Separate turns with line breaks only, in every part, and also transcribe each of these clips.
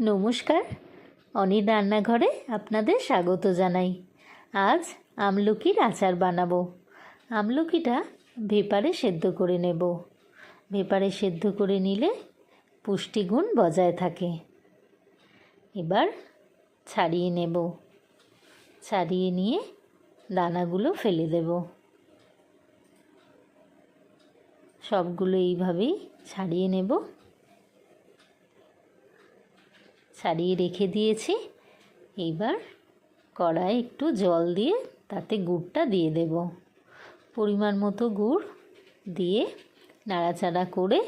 নমস্কার। অনির রান্নাঘরে আপনাদের স্বাগত জানাই। আজ আমলকির আচার বানাবো। আমলকিটা ভেপারে সেদ্ধ করে নেব। ভেপারে সেদ্ধ করে নিলে পুষ্টিগুণ বজায় থাকে। এবার ছাড়িয়ে নেব। ছাড়িয়ে নিয়ে দানাগুলো ফেলে দেব। সবগুলো এইভাবেই ছাড়িয়ে নেব। ছাড়িয়ে রেখে দিয়েছি। এইবার কড়ায় একটু জল দিয়ে তাতে গুড়টা দিয়ে দেব। পরিমাণ মতো গুড় দিয়ে নাড়াচাড়া করে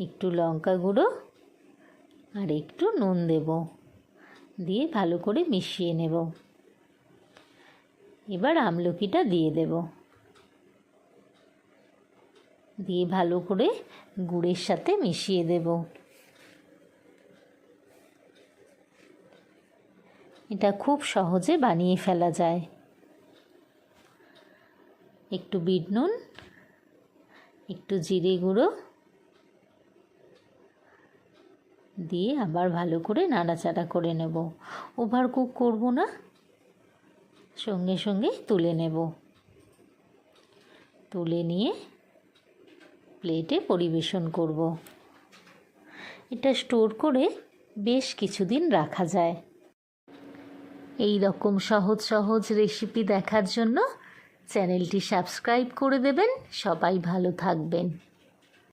একটু লঙ্কা গুঁড়ো আর একটু নুন দেব। দিয়ে ভালো করে মিশিয়ে নেব। এবার আমলকিটা দিয়ে দেব। দিয়ে ভালো করে গুড়ের সাথে মিশিয়ে দেবো। এটা খুব সহজে বানিয়ে ফেলা যায়। একটু বিট নুন, একটু জিরে গুঁড়ো দিয়ে আবার ভালো করে নাড়াচাড়া করে নেব। ওভার কুক করব না, সঙ্গে সঙ্গে তুলে নেব। তুলে নিয়ে প্লেটে পরিবেশন করব। এটা স্টোর করে বেশ কিছুদিন রাখা যায়। এই রকম সহজ সহজ রেসিপি দেখার জন্য চ্যানেলটি সাবস্ক্রাইব করে দেবেন। সবাই ভালো থাকবেন।